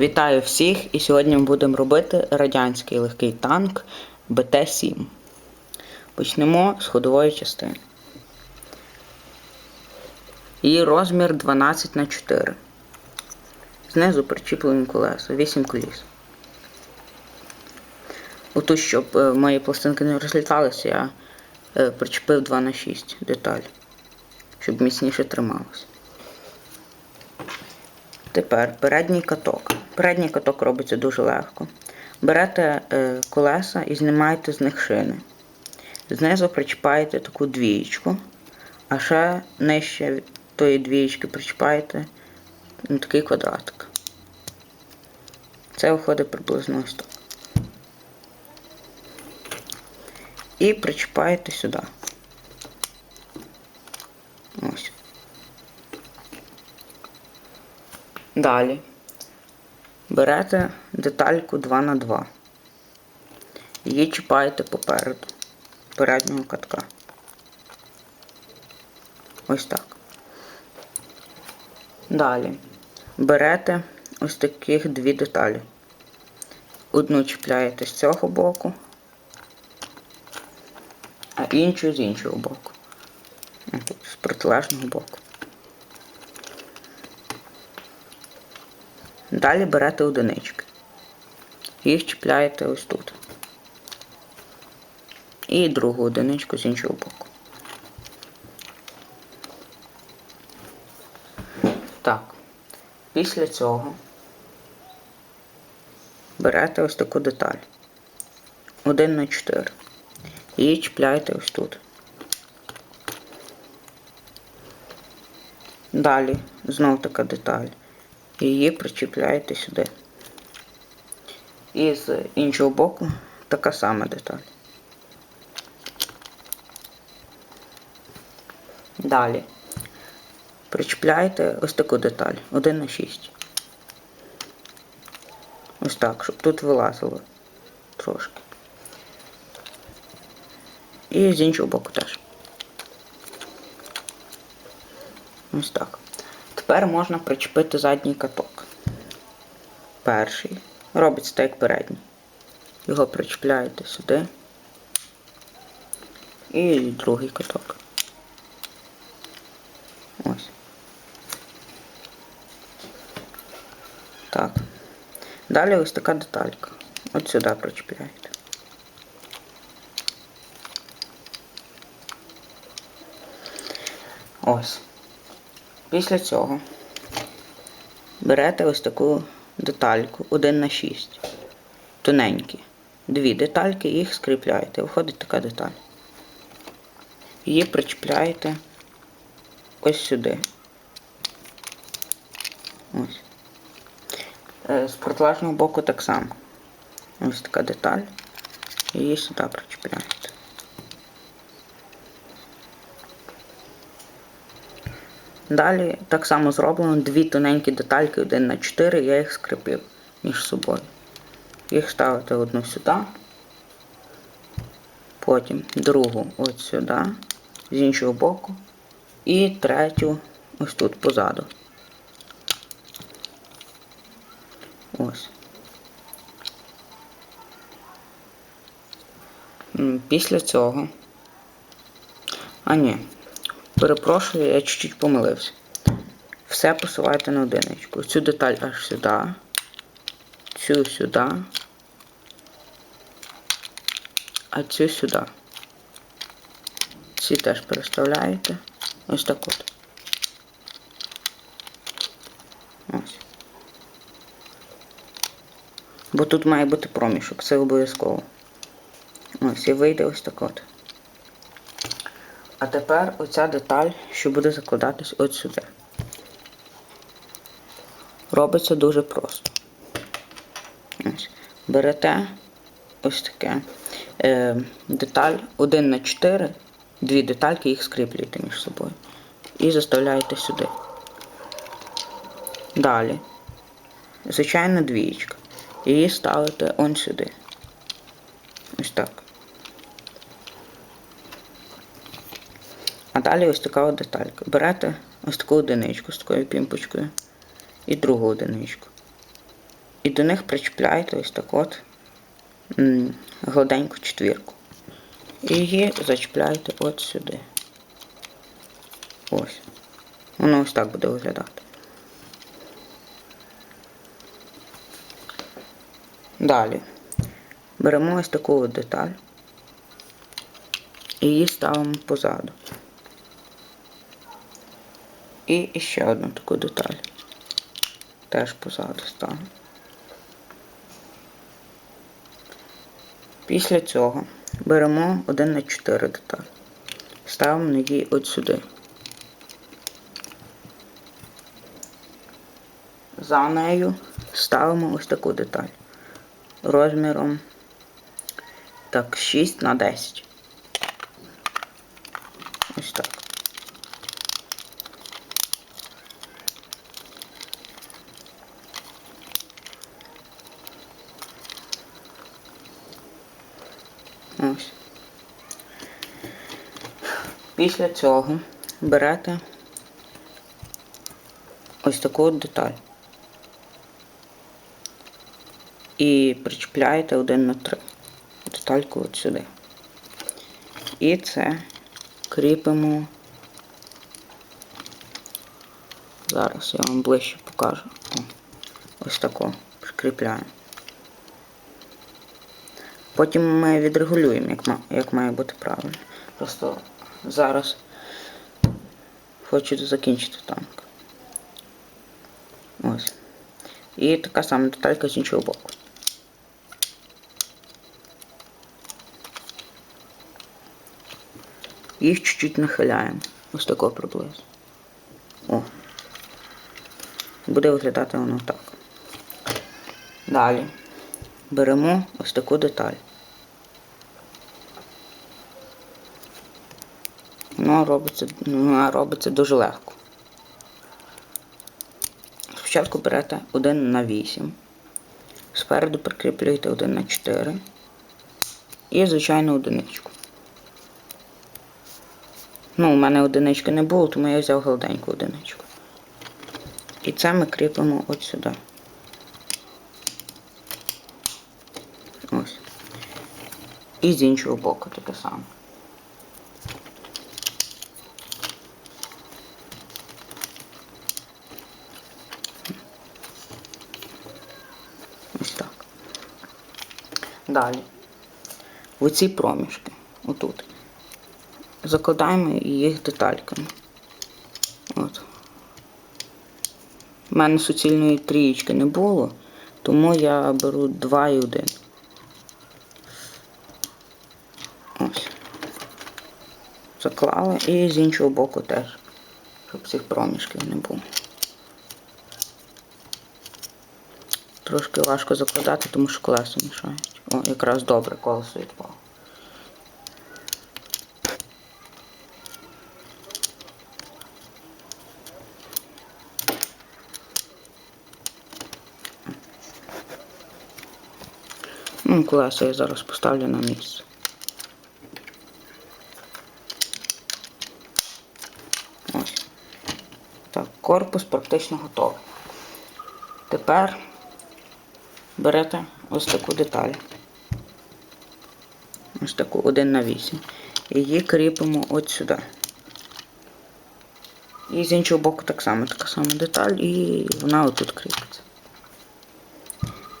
Вітаю всіх! І сьогодні ми будемо робити радянський легкий танк БТ-7. Почнемо з ходової частини. Її розмір 12 на 4 Знизу причіплені колеса, 8 коліс. Отут, щоб е, мої пластинки не розліталися, я е, причепив 2 на 6 деталь, щоб міцніше трималося. Тепер передній каток. Передній каток робиться дуже легко. Берете е, колеса і знімаєте з них шини. Знизу причіпаєте таку двієчку, а ще нижче тої двієчки причіпаєте на такий квадратик. Це виходить приблизно ось так. І причіпаєте сюди. Ось. Далі берете детальку 2 на 2 Її чіпаєте попереду переднього катка. Ось так. Далі берете ось таких дві деталі. Одну чіпляєте з цього боку, а іншу з іншого боку. З протилежного боку. Далі берете одинички. Їх чіпляєте ось тут. І другу одиничку з іншого боку. Так. Після цього берете ось таку деталь. 1 на 4. Її чіпляєте ось тут. Далі знов така деталь її причіпляєте сюди. І з іншого боку така сама деталь. Далі причіпляєте ось таку деталь 1 на 6. Ось так, щоб тут вилазило трошки. І з іншого боку теж. Ось так. Тепер можна причепити задній каток. Перший. Робиться так, як передній. Його причіпляєте сюди. І другий каток. Ось. Так. Далі ось така деталька. От сюди причіпляєте. Ось. Після цього берете ось таку детальку 1 на 6. Тоненькі. Дві детальки, їх скріпляєте. Виходить така деталь. Її причіпляєте ось сюди. Ось. Е, З протилежного боку так само. Ось така деталь. Її сюди причіпляєте. Далі так само зроблено дві тоненькі детальки 1 на 4, я їх скріпив між собою. Їх ставите одну сюди, потім другу от сюди, з іншого боку, і третю ось тут позаду. Ось. Після цього. А ні, Перепрошую, я чуть-чуть помилився. Все посилайте на одиничку. Цю деталь аж сюди. Цю сюди. А цю сюди. Ці теж переставляєте. Ось так от. Ось. Бо тут має бути проміжок, це обов'язково. Ось і вийде ось так от. А тепер оця деталь, що буде закладатись от сюди. Робиться дуже просто. Берете ось таке е, деталь 1 на 4, дві детальки, їх скріплюєте між собою. І заставляєте сюди. Далі. Звичайна двієчка. Її ставите он сюди. Ось так. А далі ось така от деталька. Берете ось таку одиничку з такою пімпочкою і другу одиничку. І до них причіпляєте ось так от гладеньку четвірку. І її зачіпляєте от сюди. Ось. Воно ось так буде виглядати. Далі беремо ось таку от деталь і її ставимо позаду. І ще одну таку деталь. Теж позаду ставимо. Після цього беремо 1 на 4 деталь. Ставимо її от сюди. За нею ставимо ось таку деталь розміром так 6 на 10. Ось так. Ось. Після цього берете ось таку от деталь і причіпляєте один на три. Детальку от сюди. І це кріпимо. Зараз я вам ближче покажу. Ось тако прикріпляємо. Потім ми відрегулюємо, як, як має бути правильно. Просто зараз хочу закінчити танк. Ось. І така сама деталька з іншого боку. Їх чуть-чуть нахиляємо. Ось тако приблизно. О. Буде виглядати воно так. Далі беремо ось таку деталь. Воно робиться, вона робиться дуже легко. Спочатку берете 1 на 8. Спереду прикріплюєте 1 на 4. І, звичайно, одиничку. Ну, у мене одинички не було, тому я взяв гладеньку одиничку. І це ми кріпимо от сюди. Ось. І з іншого боку таке саме. Ось так. Далі. В оці проміжки. Отут. Закладаємо їх детальками. От. У мене суцільної трієчки не було, тому я беру 2 і 1. Ось. Заклала і з іншого боку теж, щоб цих проміжків не було. Трошки важко закладати, тому що колеса мішають. О, якраз добре колесо відпало. Ну, колеса я зараз поставлю на місце. Ось. Так, корпус практично готовий. Тепер берете ось таку деталь. Ось таку 1 на 8. І її кріпимо от сюди. І з іншого боку так само така сама деталь, і вона отут кріпиться.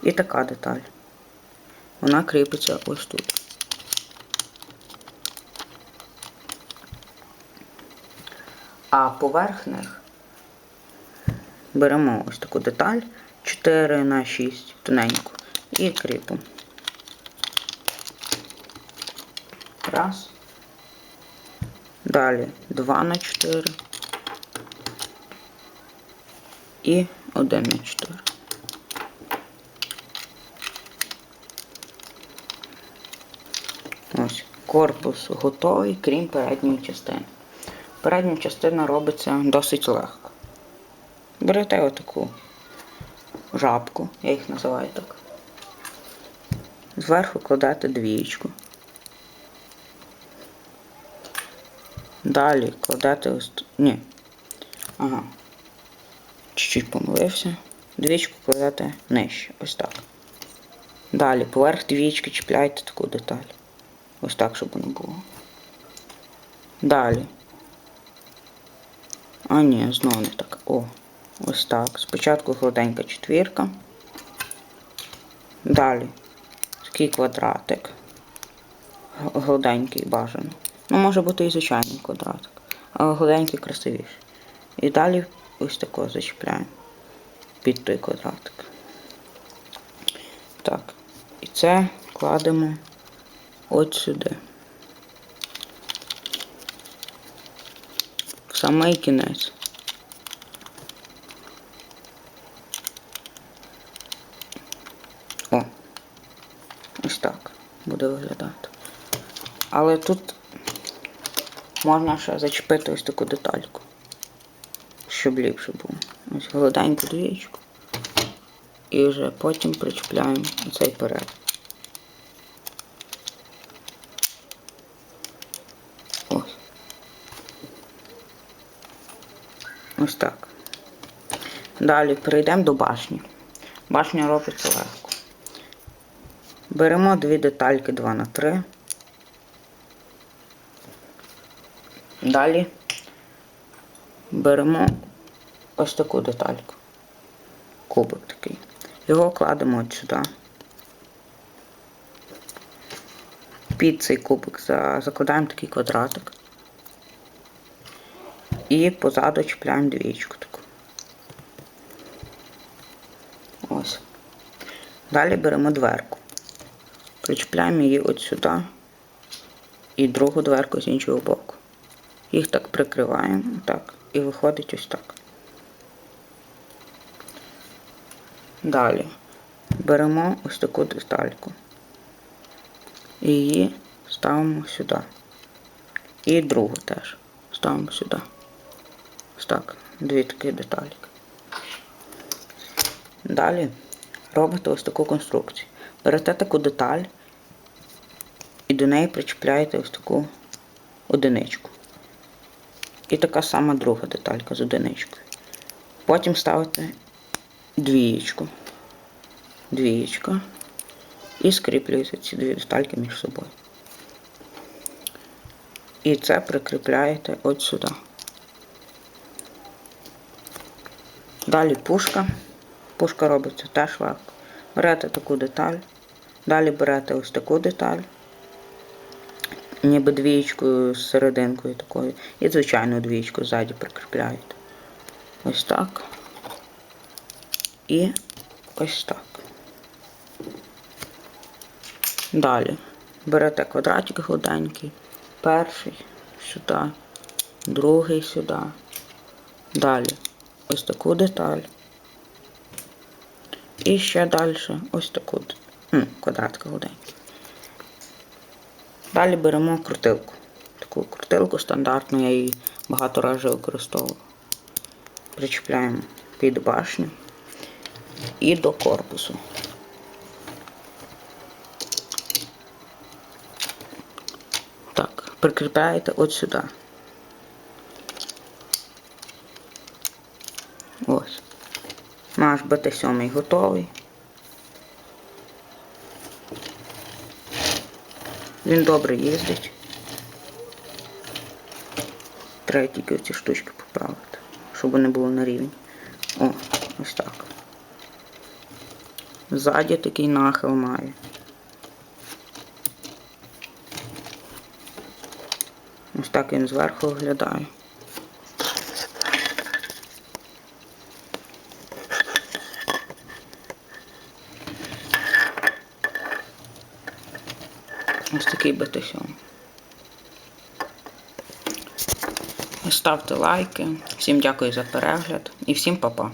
І така деталь. Вона кріпиться ось тут. А поверх них беремо ось таку деталь 4 на 6 тоненьку і кріпимо. Раз. Далі 2 на 4 і 1 на 4. Ось, корпус готовий, крім передньої частини. Передня частина робиться досить легко. Берете отаку жабку, я їх називаю так. Зверху кладете двієчку. Далі кладете ось. Ні. Ага. Чуть-чуть помилився. двічку кладете нижче. Ось так. Далі поверх двічки чіпляєте таку деталь. Ось так, щоб воно було. Далі. А ні, знову не так. О, ось так. Спочатку гладенька четвірка. Далі такий квадратик. Гладенький бажано. Ну, може бути і звичайний квадратик. Але гладенький красивіший. І далі ось такого зачіпляємо під той квадратик. Так. І це кладемо от сюди. В самий кінець. О, ось так буде виглядати. Але тут можна ще зачепити ось таку детальку, щоб ліпше було. Ось гладеньку двічку. І вже потім причіпляємо цей перед. Ось так. Далі перейдемо до башні. Башня робиться легко. Беремо дві детальки 2 на 3 Далі беремо ось таку детальку. Кубик такий. Його кладемо от сюди. Під цей кубик закладаємо такий квадратик. І позаду чіпляємо двічку таку. Ось. Далі беремо дверку. Причіпляємо її от сюди і другу дверку з іншого боку. Їх так прикриваємо, так, і виходить ось так. Далі беремо ось таку детальку. І її ставимо сюди. І другу теж ставимо сюди. Ось так, дві такі детальки. Далі робите ось таку конструкцію. Берете таку деталь і до неї причіпляєте ось таку одиничку. І така сама друга деталька з одиничкою. Потім ставите двієчку. Двієчка. І скріплюєте ці дві детальки між собою. І це прикріпляєте от сюди. Далі пушка. Пушка робиться теж легко. Берете таку деталь. Далі берете ось таку деталь. Ніби двієчкою з серединкою такою. І звичайну двієчку ззаді прикріпляєте. Ось так. І ось так. Далі берете квадратик гладенький, перший сюди, другий сюди. Далі ось таку деталь. І ще далі ось таку м, квадратик. Далі беремо крутилку. Таку крутилку стандартну, я її багато разів використовував. Причіпляємо під башню і до корпусу. Так, прикріпляєте от сюди. Ось. Наш БТ-7 готовий. Він добре їздить. Треба тільки ці штучки поправити, щоб вони були на рівні. О, ось так. Ззаді такий нахил має. Ось так він зверху виглядає. Ось такий БТ-7. Ставте лайки. Всім дякую за перегляд і всім па-па.